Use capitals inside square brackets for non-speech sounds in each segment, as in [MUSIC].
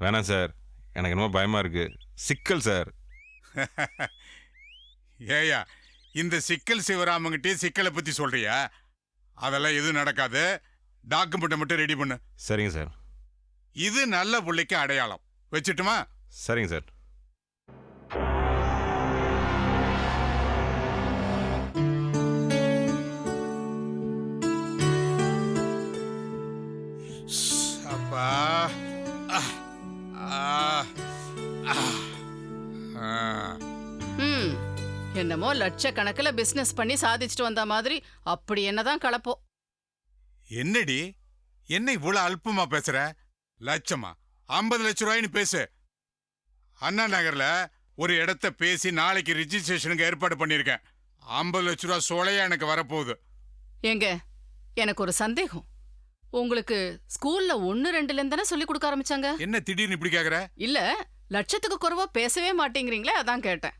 வேணாம் சார். எனக்கு என்னமோ பயமாக இருக்குது சிக்கல் சார். [LAUGHS] ஏயா இந்த சிக்கல் சிவராமங்கிட்டே சிக்கலை பத்தி சொல்றியா? அதெல்லாம் எதுவும் நடக்காது. டாக்குமெண்ட்டை மட்டும் ரெடி பண்ணு. சரிங்க சார். இது நல்ல புள்ளைக்கு அடையாளம். வச்சுட்டுமா? சரிங்க சார். என்னமோ லட்சக்கணக்கில் பிசினஸ் பண்ணி சாதிச்சுட்டு வந்த மாதிரி அப்படி என்னதான் கலப்போ. என்னடி? என்ன இவ்வளவு அல்பமா பேசுற? லட்சமா. ஐம்பது லட்ச ரூபாய்னு பேசு. அண்ணா நகர்ல ஒரு இடத்த பேசி நாளைக்கு ரிஜிஸ்ட்ரேஷனுக்கு ஏற்பாடு பண்ணியிருக்கேன். ஐம்பது லட்ச ரூபா சோலையா எனக்கு வரப்போகுது. ஏங்க எனக்கு ஒரு சந்தேகம். உங்களுக்கு ஸ்கூல்ல ஒன்னு ரெண்டுல இருந்து தானே சொல்லி கொடுக்க ஆரம்பிச்சாங்க? என்ன திடீர்னு இப்படி கேக்குற? இல்ல லட்சத்துக்கு குறைவா பேசவே மாட்டேங்கிறீங்களே அதான் கேட்டேன்.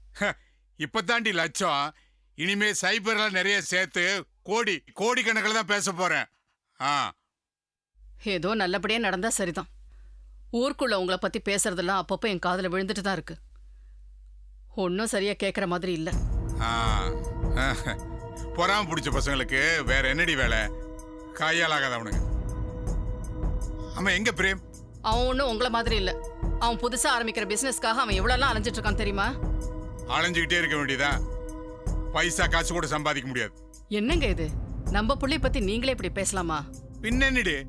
இப்பதாண்டி லட்சம். இனிமே சைபர்ல நிறைய சேர்த்து கோடி கோடி கணக்கில் தான் பேச போறேன். ஆ. ஏதோ நல்லபடியா நடந்தா சரிதான். ஊருக்குள்ள உங்களை பத்தி பேசுறதெல்லாம் அப்பப்போ என் காதுல விழுந்துட்டு தான் இருக்கு. ஒன்னும் சரியா கேக்குற மாதிரி இல்ல. ஆ. [LAUGHS] பொறாம பிடிச்ச பசங்களுக்கு வேற என்னடி வேலை? கையால் ஆகாதவனுங்க ஆமா எங்க பிரேம்? அவன் ஒன்றும் உங்களை மாதிரி இல்ல. அவன் புதுசா ஆரம்பிக்கிற பிசினஸ்க்காக அவன் எவ்வளோலாம் அலைஞ்சிட்டு இருக்கான் தெரியுமா? அலைஞ்சுக்கிட்டே இருக்க வேண்டியதான் பைசா காசு கூட சம்பாதிக்க முடியாது. என்னங்க இது? நம்ம புள்ளைய பத்தி நீங்களே இப்படி பேசலாமா? பின்னடி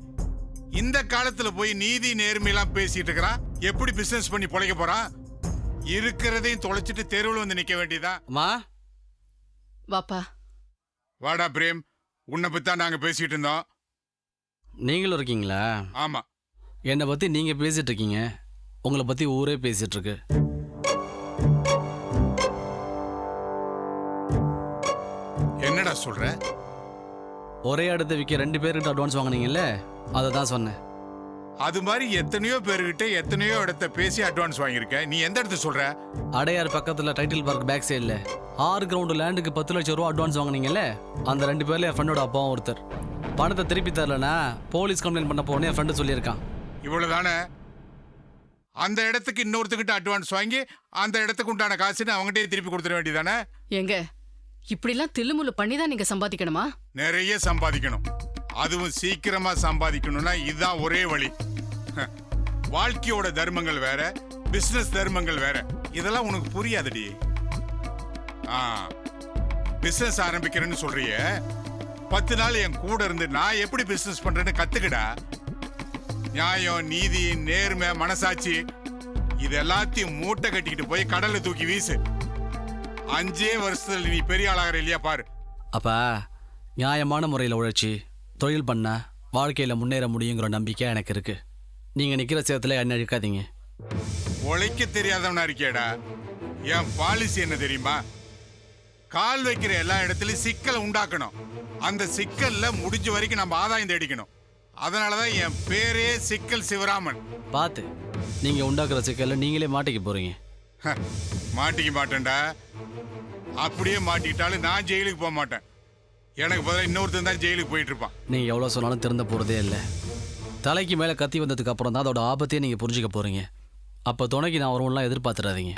இந்த காலத்துல போய் நீதி நேர்மையெல்லாம் பேசிட்டு இருக்கிறான் எப்படி பிசினஸ் பண்ணி பொழைக்க போறான் இருக்கிறதையும் தொலைச்சிட்டு தெருவில் வந்து நிக்க வேண்டியதான் அம்மா? வாப்பா. வாடா பிரேம். உன்னை பத்தி தான் நாங்க பேசிட்டு இருந்தோம். நீங்களும் இருக்கீங்களா? ஆமா. என்னை பற்றி நீங்கள் பேசிட்டு இருக்கீங்க. உங்களை பற்றி ஊரே பேசிட்டு இருக்கு. என்னடா சொல்ற ஒரே இடத்த விற்க ரெண்டு பேர்கிட்ட அட்வான்ஸ் வாங்குனீங்கல்ல அதை தான் சொன்னேன். அது மாதிரி எத்தனையோ பேர்கிட்ட எத்தனையோ இடத்த பேசி அட்வான்ஸ் வாங்கியிருக்க நீ எந்த இடத்த சொல்ற? அடையார் பக்கத்தில் டைட்டில் பார்க் பேக் சைடில் ஆறு கிரவுண்டு லேண்டுக்கு பத்து லட்சம் ரூபா அட்வான்ஸ் வாங்குனீங்கல்ல அந்த ரெண்டு பேர்ல என் ஃப்ரெண்டோட அப்பாவும் ஒருத்தர். பணத்தை திருப்பி தரலனா போலீஸ் கம்ப்ளைண்ட் பண்ண போனே என் ஃப்ரெண்டு சொல்லியிருக்கான். இவ்வளவுதானே? அந்த இடத்துக்கு இன்னொருத்தங்கிட்ட அட்வான்ஸ் வாங்கி அந்த இடத்துக்கு உண்டான காசுன்னு அவங்ககிட்டயே திருப்பி கொடுத்துட வேண்டியதானே எங்க? இப்படிலாம் தில்லுமுல்லு பண்ணி தான் நீங்க சம்பாதிக்கணுமா? நிறைய சம்பாதிக்கணும். அதுவும் சீக்கிரமா சம்பாதிக்கணும்னா இதுதான் ஒரே வழி. வாழ்க்கையோட தர்மங்கள் வேற பிசினஸ் தர்மங்கள் வேற. இதெல்லாம் உனக்கு புரியாதடி. ஆ பிசினஸ் ஆரம்பிக்கிறேன்னு சொல்றிய. பத்து நாள் என் கூட இருந்து நான் எப்படி பிசினஸ் பண்றேன்னு கத்துக்கடா. நியாயம் நீதி நேர்மை மனசாட்சி இது எல்லாத்தையும் மூட்டை கட்டிக்கிட்டு போய் கடல்ல தூக்கி வீசு. அஞ்சே வருஷத்துல நீ பெரிய ஆளாகிற இல்லையா பாரு. அப்பா நியாயமான முறையில் உழைச்சி தொழில் பண்ண வாழ்க்கையில் முன்னேற முடியுங்கிற நம்பிக்கை எனக்கு இருக்கு. நீங்கள் நிற்கிற சேத்துல என்ன இழுக்காதீங்க உழைக்க தெரியாதவனா இருக்கியேடா. என் பாலிசி என்ன தெரியுமா? கால் வைக்கிற எல்லா இடத்துலயும் சிக்கலை உண்டாக்கணும். அந்த சிக்கல்ல முடிஞ்ச வரைக்கும் நம்ம ஆதாயம் தேடிக்கணும். அதனாலதான் என் பேரே சிக்கல் சிவராமன். பார்த்து நீங்கள் உண்டாக்குற சிக்கலில் நீங்களே மாட்டிக்க போகிறீங்க ஹ, மாட்டிக்க மாட்டேன்டா. அப்படியே மாட்டிக்கிட்டாலும் நான் ஜெயிலுக்கு போக மாட்டேன். எனக்கு பதிலாக இன்னொருத்தன் தான் ஜெயிலுக்கு போயிட்டு இருப்பான் நீங்கள் எவ்வளோ சொன்னாலும் திறந்த போகிறதே இல்லை. தலைக்கு மேலே கத்தி வந்ததுக்கு அப்புறம் தான் அதோட ஆபத்தையே நீங்கள் புரிஞ்சுக்க போகிறீங்க அப்போ துணைக்கு நான் வருவோம்லாம் எதிர்பார்த்துறாதீங்க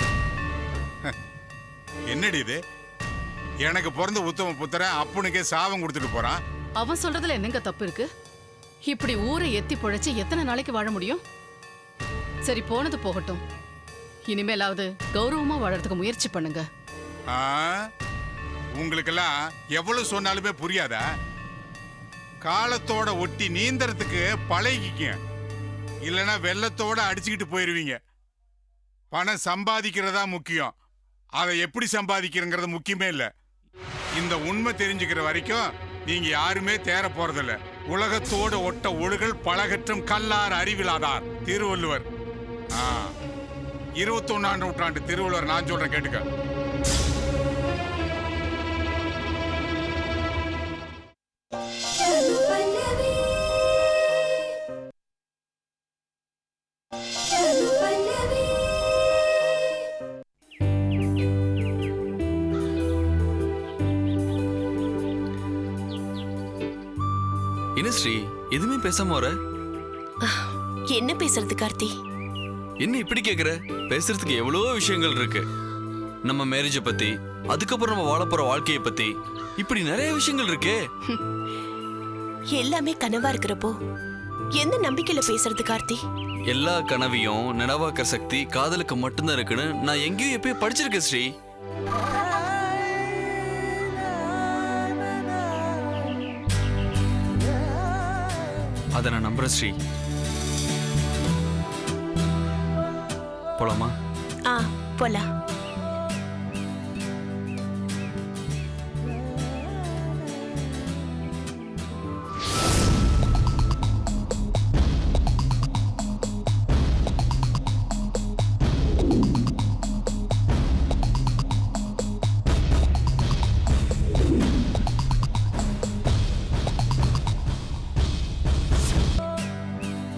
என்னடி இது? எனக்கு பிறந்த உத்தம புத்திரன் அப்பனுக்கே சாபம் கொடுத்துட்டு போறான். அவன் சொல்றதுல என்னங்க தப்பு இருக்கு? இப்படி ஊரை எத்தி பொழைச்சு எத்தனை நாளைக்கு வாழ முடியும்? சரி போனது போகட்டும். இனிமேலாவது கௌரவமா வாழறதுக்கு முயற்சி பண்ணுங்க. ஆ? உங்களுக்கெல்லாம் எவ்வளவு சொன்னாலுமே புரியாதா? காலத்தோட ஒட்டி நீந்தறதுக்கு பழகிக்க இல்லைன்னா வெள்ளத்தோட அடிச்சுக்கிட்டு போயிருவீங்க. பணம் சம்பாதிக்கிறதா முக்கியம். அதை எப்படி சம்பாதிக்கிறங்கிறது முக்கியமே இல்லை. இந்த உண்மை தெரிஞ்சுக்கிற வரைக்கும் நீங்க யாருமே தேர போறதில்ல. உலகத்தோட ஒட்ட ஒழுகல் பழகற்றும் கல்லார் அறிவிலாதார் திருவள்ளுவர். ஆ. இருபத்தொன்னாம் நூற்றாண்டு திருவள்ளுவர் நான் சொல்றேன் கேட்டுக்க. என்ன ஸ்ரீ? எதுவுமே பேசாம வர? என்ன பேசுறது கார்த்தி? என்ன இப்படி கேக்குற? பேசுறதுக்கு எவ்வளவோ விஷயங்கள் இருக்கு. நம்ம மேரேஜை பத்தி அதுக்கப்புறம் நம்ம வாழப் போற வாழ்க்கையை பத்தி இப்படி நிறைய விஷயங்கள் இருக்கே. [LAUGHS] எல்லாமே கனவா இருக்கிறப்போ எந்த நம்பிக்கையில பேசுறது கார்த்தி? எல்லா கனவையும் நினைவாக்க சக்தி காதலுக்கு மட்டும்தான் இருக்குன்னு நான் எங்கேயும் எப்பயோ படிச்சிருக்கேன் ஸ்ரீ. அதை நான் நம்புறேன் ஸ்ரீ. போலாமா? ஆ போலாம்.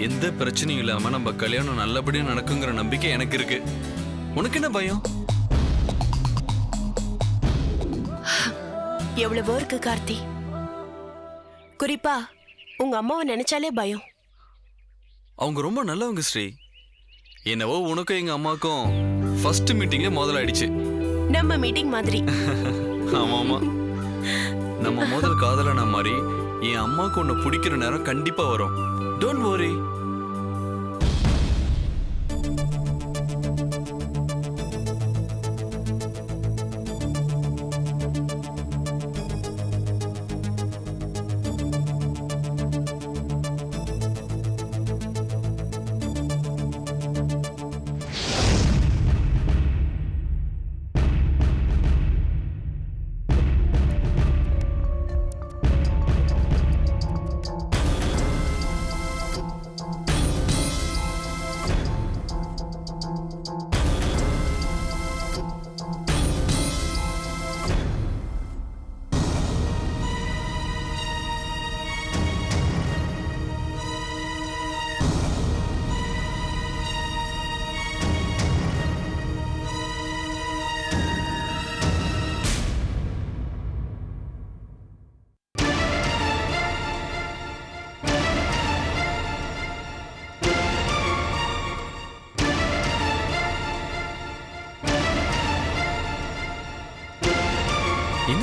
எந்த பிரச்சனையும் இல்லாம நம்ம கல்யாணம் நல்லபடியா நடக்குங்கிற நம்பிக்கை எனக்கு இருக்கு. உனக்கு என்ன பயம்? எவ்வளவோ இருக்கு கார்த்தி? குறிப்பா உங்க அம்மாவை நினைச்சாலே பயம். அவங்க ரொம்ப நல்லவங்க ஸ்ரீ. என்னவோ உனக்கும் எங்க அம்மாக்கும் ஃபர்ஸ்ட் மீட்டிங்ல முதல்ல ஆயிடுச்சு நம்ம மீட்டிங் மாதிரி. [LAUGHS] ஆமா ஆமா. நம்ம முதல் காதலனா மாதிரி என் அம்மாவுக்கு உன்னை பிடிக்கிற நேரம் கண்டிப்பா வரும். டோன்ட் வரி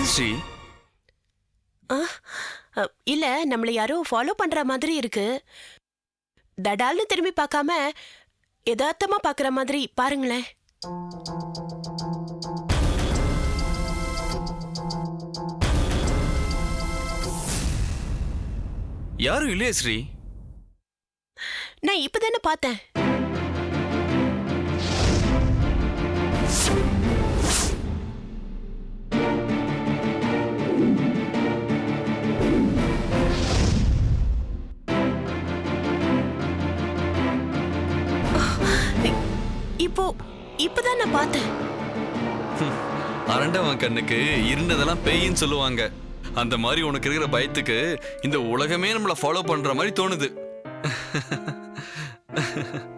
என்ன ஸ்ரீ இல்ல நம்மள யாரோ ஃபாலோ பண்ற மாதிரி இருக்கு. தடால்னு திரும்பி பார்க்காம யதார்த்தமா பார்க்குற மாதிரி பாருங்களேன். யாரும் இல்லையா ஸ்ரீ? நான் இப்பதானே பார்த்தேன். கண்ணுக்கு இருந்ததெல்லாம் பேயின்னு சொல்லுவாங்க. அந்த மாதிரி உனக்கு இருக்கிற பயத்துக்கு இந்த உலகமே நம்மள ஃபாலோ பண்ற மாதிரி தோணுது. [LAUGHS]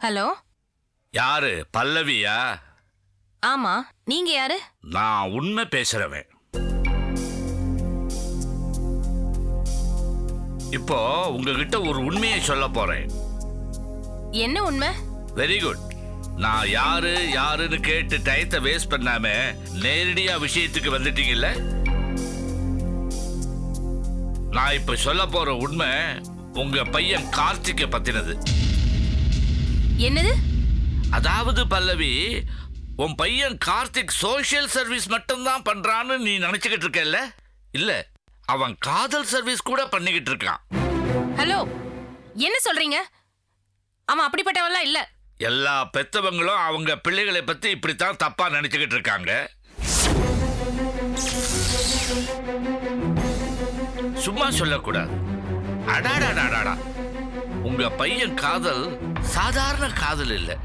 ஹலோ? யாரு? பல்லவியா? ஆமா. நீங்க யாரு? நான் உண்மை பேசுறவன். இப்போ உங்ககிட்ட ஒரு உண்மையை சொல்ல போறேன். என்ன உண்மை? வெரி குட் நான் யாரு யாருன்னு கேட்டு டயத்தை வேஸ்ட் பண்ணாம நேரடியா விஷயத்துக்கு வந்துட்டீங்கல்ல? நான் இப்ப சொல்ல போற உண்மை உங்க பையன் கார்த்திகை பத்தினது. என்னது? அதாவது பல்லவி உன் பையன் கார்த்திக் சோஷியல் சர்வீஸ் மட்டும்தான் பண்றான்னு நீ நினைச்சுக்கிட்டு இருக்கல்ல? இல்ல அவன் காதல் சர்வீஸ் கூட பண்ணிக்கிட்டு இருக்கான். ஹலோ என்ன சொல்றீங்க? அவன் அப்படிப்பட்டவன்லாம் இல்ல. எல்லா பெத்தவங்களும் அவங்க பிள்ளைகளை பத்தி இப்படித்தான் தப்பா நினைச்சுக்கிட்டு இருக்காங்க. சும்மா சொல்லக்கூடாது. அடாடாடாடாடா. உங்க பையன் காதல் சாதாரண காதல் இல்லை.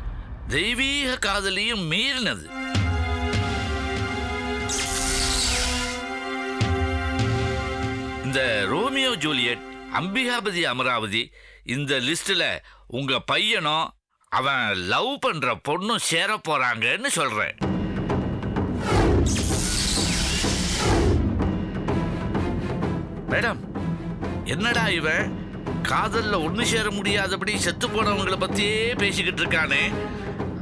தெய்வீக காதலியும் மீறினது. இந்த ரோமியோ ஜூலியட் அம்பிகாபதி அமராவதி இந்த லிஸ்டில் உங்கள் பையனும் அவன் லவ் பண்ணுற பொண்ணும் சேர போகிறாங்கன்னு சொல்கிறேன் மேடம் என்னடா இவன்? காதல்ல ஒன்று சேர முடியாதபடி செத்து போனவங்களை பத்தியே பேசிக்கிட்டு இருக்கானே.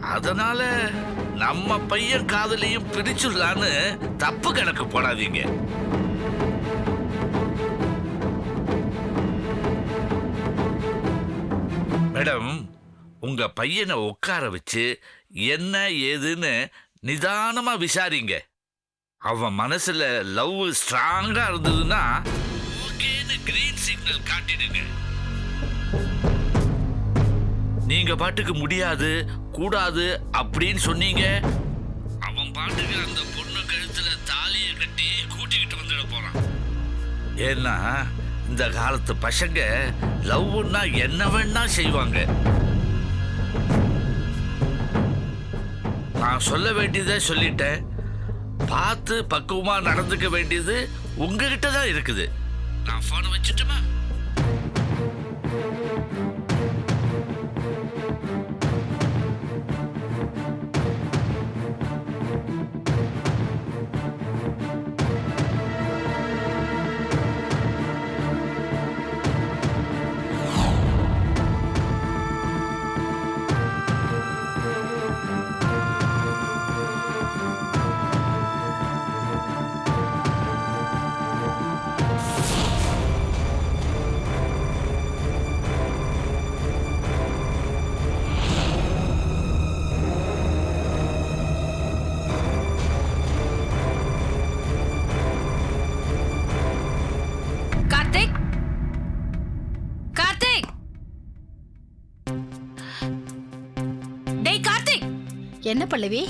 அதனால நம்ம பையன் காதலையும் பிரிச்சுடலான்னு தப்பு கணக்கு போடாதீங்க. மேடம் உங்க பையனை உட்கார வச்சு என்ன ஏதுன்னு நிதானமா விசாரிங்க. அவன் மனசுல லவ் ஸ்ட்ராங்கா இருந்ததுன்னா ஓகேன்னு கிரீன் சிக்னல் காட்டிடுங்க. நீங்க பாட்டுக்கு முடியாது கூடாது அப்படின்னு சொன்னீங்க? அவன் பாட்டுக்கு அந்த பொண்ணு கழுத்துல தாலியை கட்டி கூட்டிக்கிட்டு வந்துட போறான். ஏன்னா இந்த காலத்து பசங்க லவ்னா என்ன வேணா செய்வாங்க. நான் சொல்ல வேண்டியதை சொல்லிட்டேன். பார்த்து பக்குவமா நடந்துக்க வேண்டியது உங்ககிட்ட தான் இருக்குது. நான் போனை வச்சுட்டுமா? கார்த்திக் என்ன பல்லவி?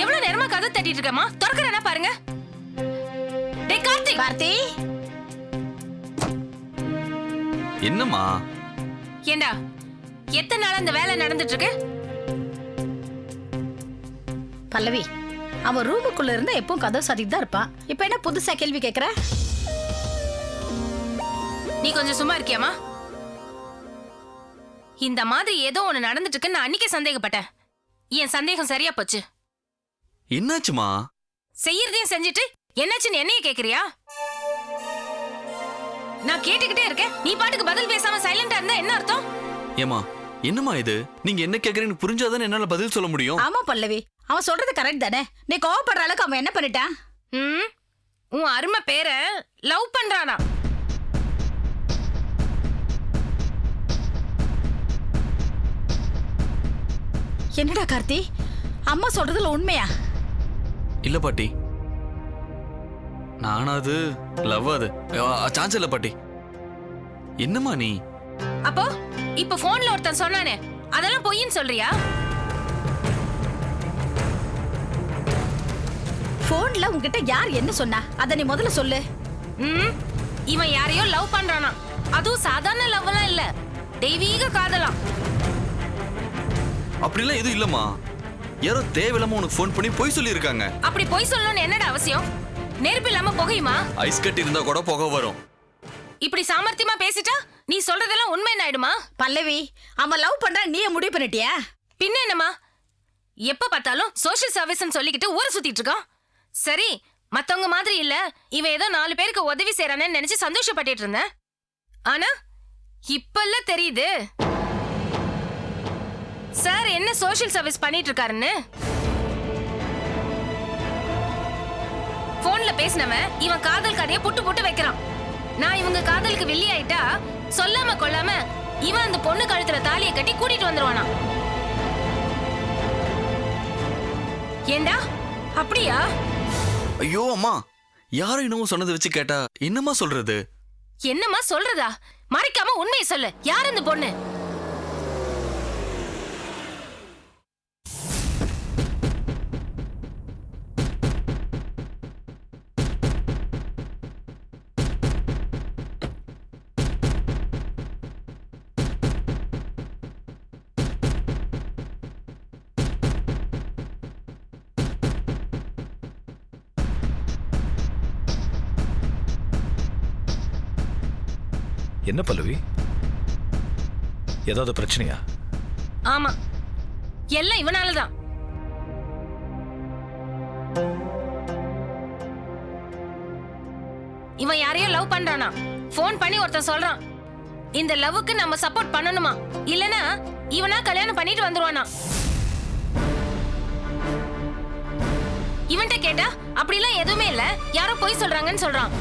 எவ்வளவு நேரமா கதை தட்டிட்டு இருக்கமா திறக்கறேனா பாருங்க. டேய் கார்த்திக் கார்த்தி? என்னம்மா? ஏண்டா எத்தனை நாள் அந்த வேலை நடந்துட்டு இருக்கு பல்லவி அவன் ரூமுக்குள்ள இருந்தா எப்பவும் கதவு சாத்திட்டு தான் இருப்பான். இப்ப என்ன புதுசா கேள்வி கேக்குற? நீ கொஞ்சம் சும்மா இருக்கியாமா இந்த மாதிரி ஏதோ ஒண்ணு நடந்துட்டு இருக்குன்னு நான் அன்னைக்கே சந்தேகப்பட்டேன். என் சந்தேகம் சரியா போச்சு. என்னாச்சுமா? செய்யறதையும் செஞ்சுட்டு என்னாச்சுன்னு என்னைய கேக்குறியா? நான் கேட்டுக்கிட்டே இருக்கேன். நீ பாட்டுக்கு பதில் பேசாம சைலண்டா இருந்தா என்ன அர்த்தம்? ஏமா என்னம்மா இது? நீங்க என்ன கேக்குறீங்கன்னு புரிஞ்சாதானே என்னால பதில் சொல்ல முடியும்? ஆமா பல்லவி. அவன் சொல்றது கரெக்ட் தானே. நீ கோவப்படுற அளவுக்கு அவன் என்ன பண்ணிட்டான்? ம் உன் அருமை பேரை லவ் பண்றானா? என்னடா கார்த்தி? அம்மா சொல்றதுல உண்மையா? இல்ல பாட்டி. நானா அது லவ் அது. சான்ஸ் இல்ல பாட்டி. என்னம்மா நீ? அப்போ இப்ப போன்ல ஒருத்தன் சொன்னானே அதெல்லாம் பொய்ன்னு சொல்றியா? போன்ல உன்கிட்ட யார் என்ன சொன்னா? அத நீ முதல்ல சொல்லு. ம் இவன் யாரையோ லவ் பண்றானா அதுவும் சாதாரண லவ்லாம் இல்ல. தெய்வீக காதலாம். அப்படிலாம் எதுவும் இல்லம்மா. யாரோ தேவையில்லாம உனக்கு ஃபோன் பண்ணி போய் சொல்லியிருக்காங்க. அப்படி பொய் சொல்லணும்னு என்னடா அவசியம்? நெருப்பு இல்லாம புகையுமா? ஐஸ் கட்டி இருந்தா கூட புகை வரும். இப்படி சாமர்த்தியமா பேசிட்டா நீ சொல்றதெல்லாம் உண்மை ஆயிடுமா பல்லவி அவன் லவ் பண்றான் நீ முடிவு பண்ணிட்டியா? பின்ன என்னம்மா? எப்ப பார்த்தாலும் சோஷியல் சர்வீஸ்னு சொல்லிக்கிட்டு ஊரை சுத்திட்டு இருக்கான். சரி மத்தவங்க மாதிரி இல்ல. இவன் ஏதோ நாலு பேருக்கு உதவி செய்யறானேன்னு நினைச்சு சந்தோஷப்பட்டுட்டு இருந்தேன். ஆனா இப்பல்ல தெரியுது. சார் என்ன சோஷியல் சர்வீஸ் பண்ணிட்டு இருக்காருன்னு போன்ல பேசினவன் இவன் காதல் கதையை புட்டு புட்டு வைக்கிறான். நான் இவங்க காதலுக்கு வெள்ளி ஆயிட்டா சொல்லாம கொள்ளாம இவன் அந்த பொண்ணு கழுத்துல தாலியை கட்டி கூட்டிட்டு வந்துருவானா? ஏண்டா அப்படியா? ஐயோ அம்மா யாரும் என்னமோ சொன்னதை வச்சு கேட்டா என்னம்மா சொல்றது? என்னம்மா சொல்றதா? மறைக்காம உண்மையை சொல்லு. யார் அந்த பொண்ணு? என்ன பல்லவி? ஏதாவது பிரச்சனையா? ஆமா. எல்லாம் இவனால தான் இவன் யாரையோ லவ் பண்றானா? ஃபோன் பண்ணி ஒருத்தன் சொல்றான். இந்த லவ்வுக்கு நம்ம சப்போர்ட் பண்ணணுமா? இல்லனா இவனா கல்யாணம் பண்ணிட்டு வந்துருவானா? இவன்கிட்ட கேட்டா அப்படிலாம் எதுவுமே இல்ல. யாரோ பொய் சொல்றாங்கன்னு சொல்றான்.